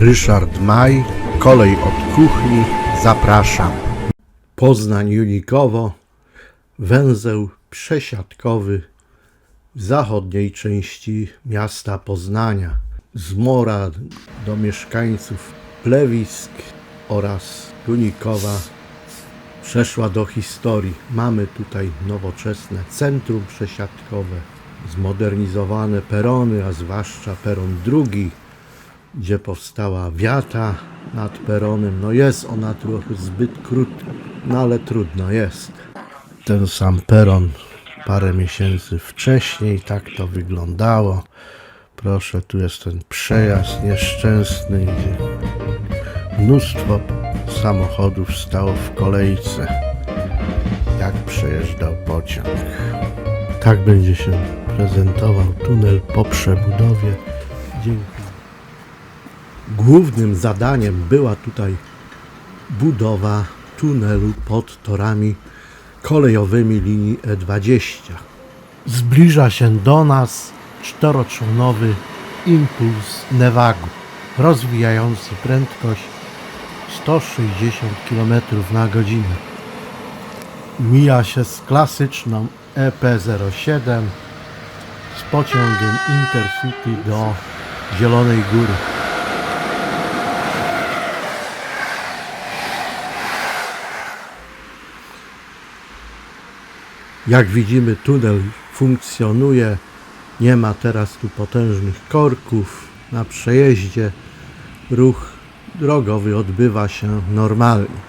Ryszard Maj, kolej od kuchni, zapraszam. Poznań Junikowo, węzeł przesiadkowy w zachodniej części miasta Poznania. Z Mora do mieszkańców Plewisk oraz Junikowa przeszła do historii. Mamy tutaj nowoczesne centrum przesiadkowe, zmodernizowane perony, a zwłaszcza peron drugi, gdzie powstała wiata nad peronem. No jest ona trochę zbyt krótka, no ale trudno jest. Ten sam peron parę miesięcy wcześniej, tak to wyglądało. Proszę, tu jest ten przejazd nieszczęsny, gdzie mnóstwo samochodów stało w kolejce, jak przejeżdżał pociąg. Tak będzie się prezentował tunel po przebudowie. Dzięki. Głównym zadaniem była tutaj budowa tunelu pod torami kolejowymi linii E20. Zbliża się do nas czteroczłonowy impuls Nevagu, rozwijający prędkość 160 km na godzinę. Mija się z klasyczną EP07 z pociągiem Intercity do Zielonej Góry. Jak widzimy, tunel funkcjonuje. Nie ma teraz tu potężnych korków na przejeździe. Ruch drogowy odbywa się normalnie.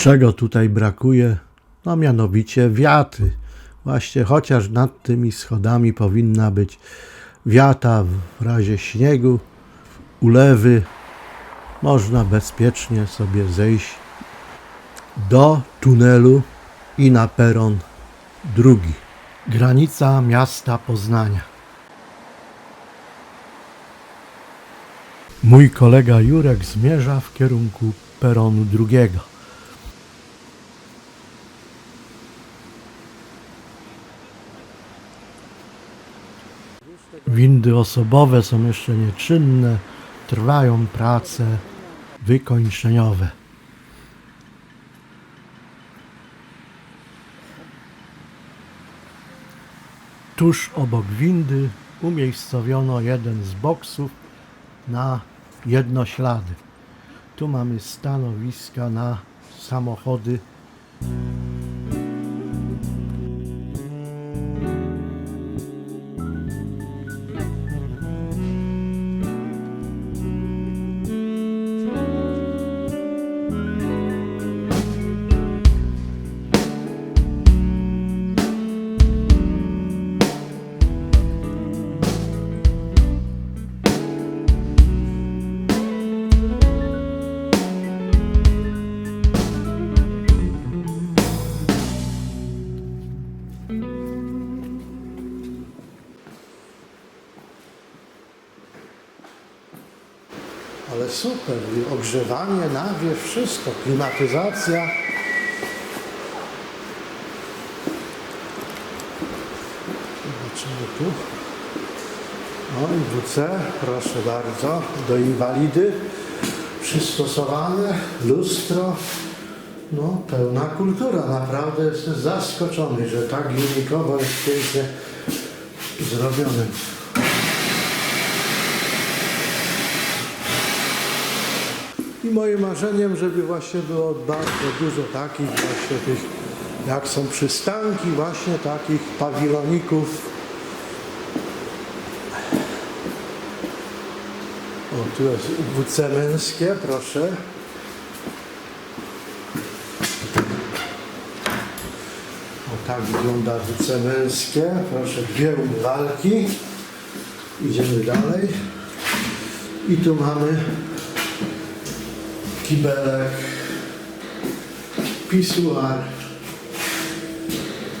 Czego tutaj brakuje? No mianowicie wiaty. Właśnie chociaż nad tymi schodami powinna być wiata w razie śniegu, ulewy. Można bezpiecznie sobie zejść do tunelu i na peron drugi. Granica miasta Poznania. Mój kolega Jurek zmierza w kierunku peronu drugiego. Windy osobowe są jeszcze nieczynne, trwają prace wykończeniowe. Tuż obok windy umiejscowiono jeden z boksów na jednoślady. Tu mamy stanowiska na samochody super, i ogrzewanie, nawiew, wszystko, klimatyzacja. Zobaczymy tu. O, WC, proszę bardzo, do inwalidy przystosowane, lustro. No, pełna kultura. Naprawdę jestem zaskoczony, że tak unikowo jest pięknie zrobione. I moim marzeniem, żeby właśnie było bardzo dużo takich właśnie tych, jak są przystanki, właśnie takich pawiloników. O, tu jest WC męskie, proszę. O, tak wygląda WC męskie. Proszę, dwie umywalki. Idziemy dalej. I tu mamy kibelek, pisuar.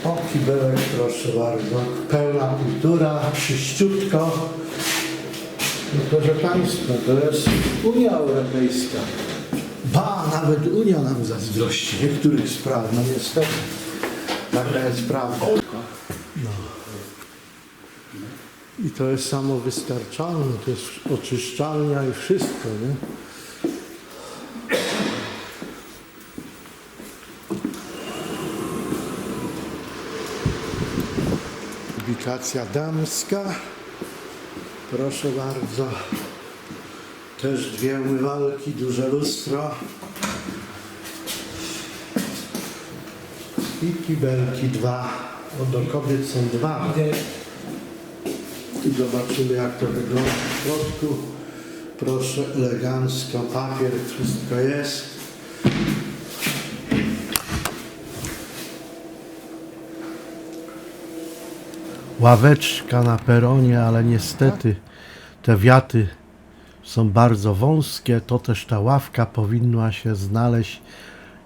O, kibelek, proszę bardzo. Pełna kultura, czyściutko. No proszę Państwa, to jest Unia Europejska. Ba, nawet Unia nam zazdrości niektórych spraw, no niestety. Taka jest prawda. No. I to jest samowystarczalne, to jest oczyszczalnia i wszystko, nie? Publikacja damska. Proszę bardzo. Też dwie umywalki, duże lustro. I kibelki dwa. O, do kobiet są dwa. I zobaczymy jak to wygląda w środku. Proszę, elegancko, papier, wszystko jest. Ławeczka na peronie, ale niestety te wiaty są bardzo wąskie, to też ta ławka powinna się znaleźć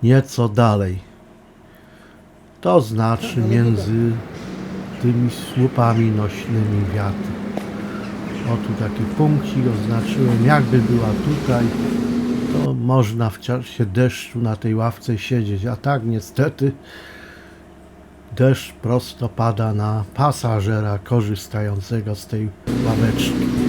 nieco dalej. To znaczy między tymi słupami nośnymi wiaty. O tu taki punkcik oznaczyłem, jakby była tutaj, to można w czasie deszczu na tej ławce siedzieć, a tak niestety deszcz prosto pada na pasażera korzystającego z tej ławeczki.